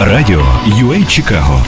Радіо UA Чикаго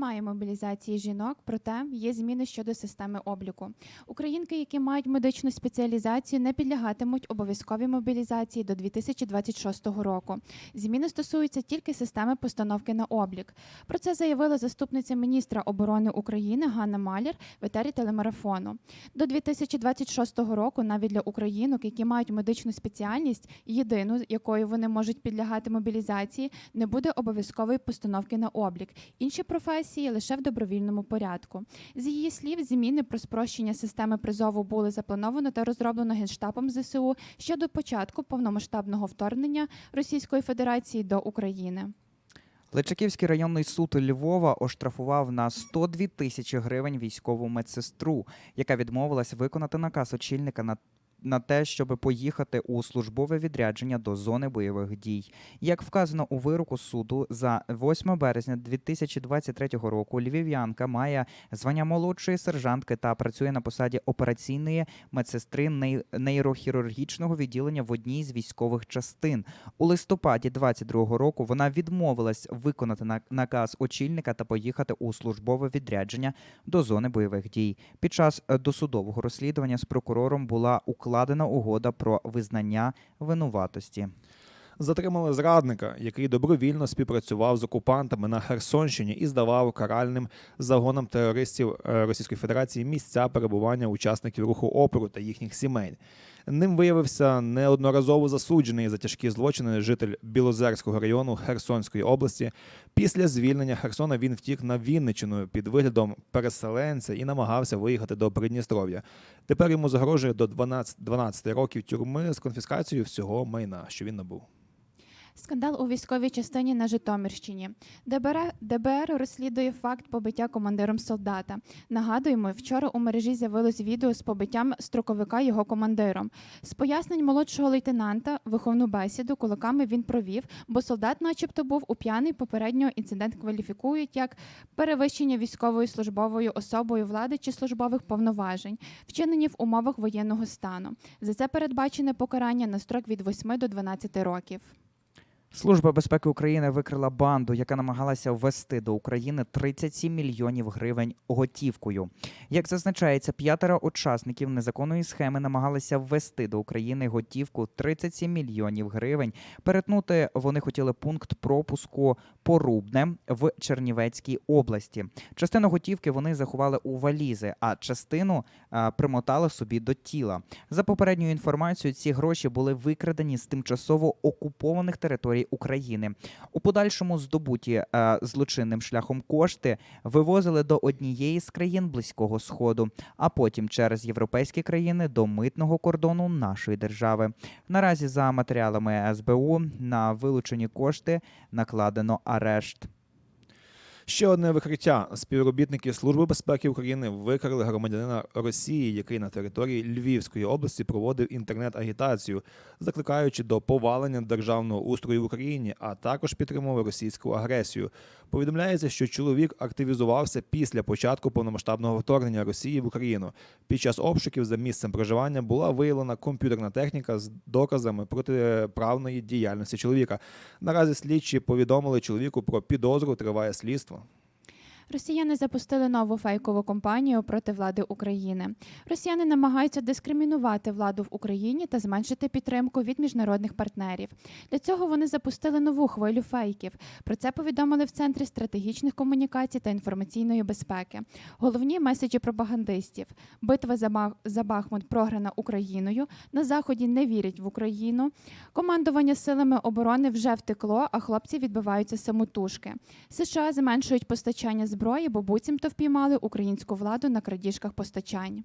немає мобілізації жінок, проте є зміни щодо системи обліку. Українки, які мають медичну спеціалізацію, не підлягатимуть обов'язковій мобілізації до 2026 року. Зміни стосуються тільки системи постановки на облік. Про це заявила заступниця міністра оборони України Ганна Малєр в етері телемарафону. До 2026 року навіть для українок, які мають медичну спеціальність, єдину, якою вони можуть підлягати мобілізації, не буде обов'язкової постановки на облік. Інші професії лише в добровільному порядку. З її слів, зміни про спрощення системи призову були заплановано та розроблено генштабом ЗСУ ще до початку повномасштабного вторгнення Російської Федерації до України. Личаківський районний суд Львова оштрафував на 102 тисячі гривень військову медсестру, яка відмовилась виконати наказ очільника на на те, щоб поїхати у службове відрядження до зони бойових дій. Як вказано у вироку суду, за 8 березня 2023 року львів'янка має звання молодшої сержантки та працює на посаді операційної медсестри нейрохірургічного відділення в одній з військових частин. У листопаді 22-го року вона відмовилась виконати наказ очільника та поїхати у службове відрядження до зони бойових дій. Під час е, досудового розслідування з прокурором була укладена угода про визнання винуватості. Затримали зрадника, який добровільно співпрацював з окупантами на Херсонщині і здавав каральним загонам терористів е, Російської Федерації місця перебування учасників руху опору та їхніх сімей. Ним виявився неодноразово засуджений за тяжкі злочини житель Білозерського району Херсонської області. Після звільнення Херсона він втік на Вінничину під виглядом переселенця і намагався виїхати до Придністров'я. Тепер йому загрожує до 12, 12 років тюрми з конфіскацією всього майна, що він набув. Скандал у військовій частині на Житомирщині. ДБР, ДБР розслідує факт побиття командиром солдата. Нагадуємо, вчора у мережі з'явилось відео з побиттям строковика його командиром. З пояснень молодшого лейтенанта виховну бесіду кулаками він провів, бо солдат, начебто, був у п'яний. Попередньо інцидент кваліфікують як перевищення військовою службовою особою влади чи службових повноважень, вчинені в умовах воєнного стану. За це передбачене покарання на строк від 8 до 12 років. Служба безпеки України викрила банду, яка намагалася ввести до України 37 мільйонів гривень готівкою. Як зазначається, п'ятеро учасників незаконної схеми намагалися ввести до України готівку 37 мільйонів гривень. Перетнути вони хотіли пункт пропуску Порубне в Чернівецькій області. Частину готівки вони заховали у валізи, а частину а, примотали собі до тіла. За попередньою інформацією, ці гроші були викрадені з тимчасово окупованих територій України. У подальшому здобуті е, злочинним шляхом кошти вивозили до однієї з країн близького сходу, а потім через європейські країни до митного кордону нашої держави. Наразі за матеріалами СБУ на вилучені кошти накладено арешт. Ще одне викриття. Співробітники Служби безпеки України викрили громадянина Росії, який на території Львівської області проводив інтернет-агітацію, закликаючи до повалення державного устрою в Україні, а також підтримував російську агресію. Повідомляється, що чоловік активізувався після початку повномасштабного вторгнення Росії в Україну. Під час обшуків за місцем проживання була виявлена комп'ютерна техніка з доказами протиправної діяльності чоловіка. Наразі слідчі повідомили чоловіку про підозру, триває слідство. Росіяни запустили нову фейкову кампанію проти влади України. Росіяни намагаються дискримінувати владу в Україні та зменшити підтримку від міжнародних партнерів. Для цього вони запустили нову хвилю фейків. Про це повідомили в Центрі стратегічних комунікацій та інформаційної безпеки. Головні меседжі пропагандистів: битва за Бахмут програна Україною. На заході не вірять в Україну. Командування силами оборони вже втекло, а хлопці відбиваються самотужки. США зменшують постачання зброї, бо буцімто впіймали українську владу на крадіжках постачань.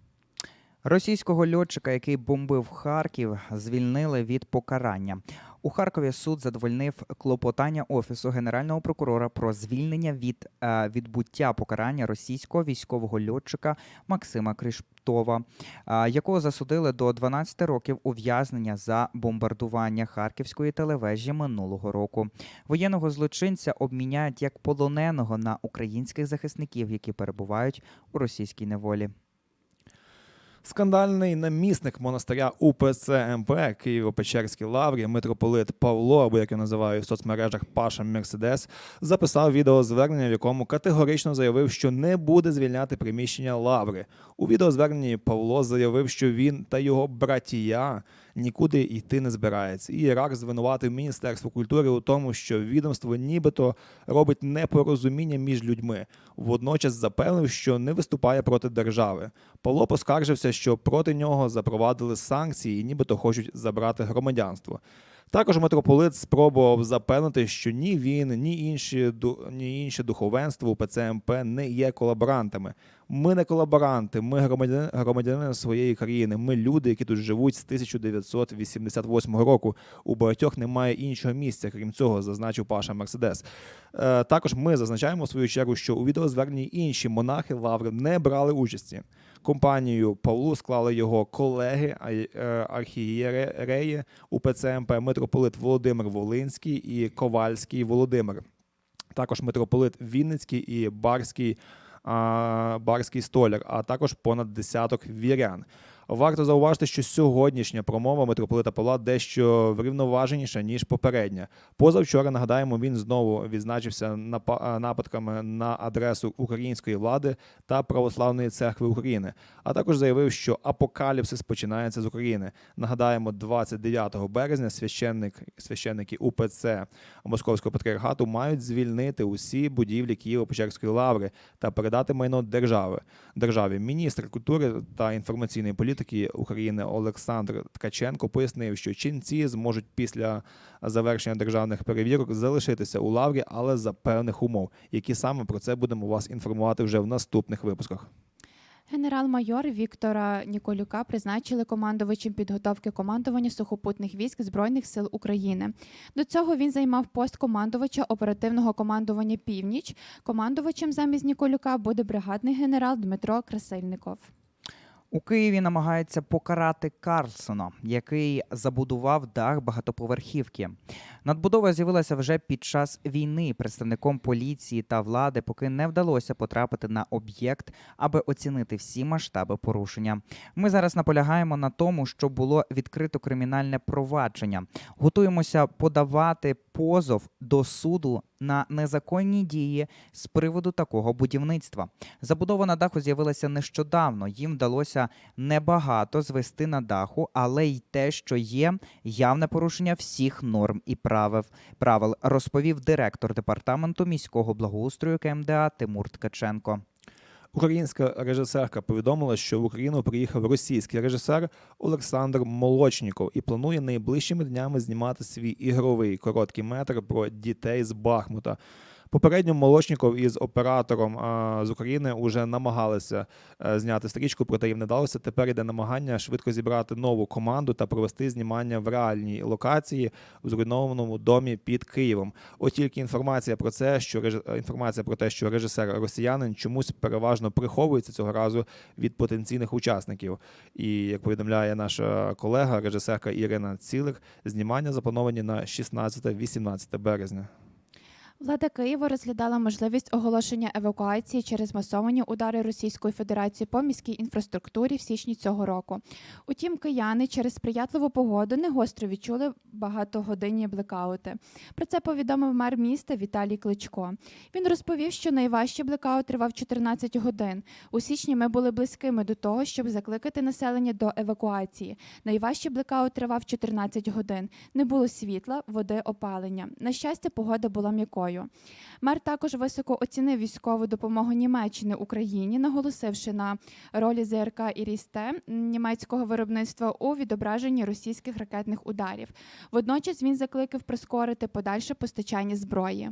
Російського льотчика, який бомбив Харків, звільнили від покарання. У Харкові суд задовольнив клопотання офісу генерального прокурора про звільнення від е, відбуття покарання російського військового льотчика Максима Криштова, е, якого засудили до 12 років ув'язнення за бомбардування харківської телевежі минулого року. Воєнного злочинця обміняють як полоненого на українських захисників, які перебувають у російській неволі. Скандальний намісник монастиря УПЦ МП Києво-Печерській лаврі митрополит Павло, або як я називаю в соцмережах Паша Мерседес, записав відеозвернення, в якому категорично заявив, що не буде звільняти приміщення лаври. У відеозверненні Павло заявив, що він та його братія нікуди йти не збирається. І Ірак звинуватив Міністерство культури у тому, що відомство нібито робить непорозуміння між людьми. Водночас запевнив, що не виступає проти держави. Павло поскаржився, що проти нього запровадили санкції і нібито хочуть забрати громадянство. Також митрополит спробував запевнити, що ні він, ні інші, ні інше духовенство у ПЦМП не є колаборантами. Ми не колаборанти, ми громадяни, громадянини своєї країни. Ми люди, які тут живуть з 1988 року. У багатьох немає іншого місця, крім цього, зазначив Паша Мерседес. Е, також ми зазначаємо в свою чергу, що у відеозверненні інші монахи лаври не брали участі. Компанію Павлу склали його колеги е, архієреї УПЦ МП митрополит Володимир Волинський і Ковальський Володимир. Також митрополит Вінницький і Барський, Барський столяр, а також понад десяток вірян. Варто зауважити, що сьогоднішня промова митрополита Павла дещо врівноваженіша ніж попередня. Позавчора нагадаємо, він знову відзначився напа- нападками на адресу української влади та православної церкви України. А також заявив, що апокаліпсис починається з України. Нагадаємо, 29 березня священник священники УПЦ Московського патріархату мають звільнити усі будівлі Києво-Печерської лаври та передати майно держави. Державі міністр культури та інформаційної політики України Олександр Ткаченко пояснив, що ченці зможуть після завершення державних перевірок залишитися у лаврі, але за певних умов. Які саме про це будемо вас інформувати вже в наступних випусках. Генерал-майор Віктора Ніколюка призначили командувачем підготовки командування сухопутних військ Збройних сил України. До цього він займав пост командувача оперативного командування Північ. Командувачем замість Ніколюка буде бригадний генерал Дмитро Красильников. У Києві намагаються покарати Карлсона, який забудував дах багатоповерхівки. Надбудова з'явилася вже під час війни. Представником поліції та влади поки не вдалося потрапити на об'єкт, аби оцінити всі масштаби порушення. Ми зараз наполягаємо на тому, що було відкрито кримінальне провадження. Готуємося подавати позов до суду на незаконні дії з приводу такого будівництва. Забудова на даху з'явилася нещодавно. Їм вдалося небагато звести на даху, але й те, що є явне порушення всіх норм і правил, правил розповів директор департаменту міського благоустрою КМДА Тимур Ткаченко. Українська режисерка повідомила, що в Україну приїхав російський режисер Олександр Молочніков і планує найближчими днями знімати свій ігровий короткий метр про дітей з Бахмута. Попередньо Молочніков із оператором з України вже намагалися е, зняти стрічку, проте їм не вдалося. Тепер йде намагання швидко зібрати нову команду та провести знімання в реальній локації в зруйнованому домі під Києвом. От тільки інформація про це, що інформація про те, що режисер росіянин чомусь переважно приховується цього разу від потенційних учасників. І як повідомляє наша колега, режисерка Ірина Цілик, знімання заплановані на 16-18 березня. Влада Києва розглядала можливість оголошення евакуації через масовані удари Російської Федерації по міській інфраструктурі в січні цього року. Утім, кияни через сприятливу погоду не гостро відчули багатогодинні блекаути. Про це повідомив мер міста Віталій Кличко. Він розповів, що найважчий блекаут тривав 14 годин. У січні ми були близькими до того, щоб закликати населення до евакуації. Найважчий блекаут тривав 14 годин. Не було світла, води, опалення. На щастя, погода була м'якою. Мер також високо оцінив військову допомогу Німеччини Україні, наголосивши на ролі ЗРК рісте німецького виробництва у відображенні російських ракетних ударів. Водночас він закликав прискорити подальше постачання зброї.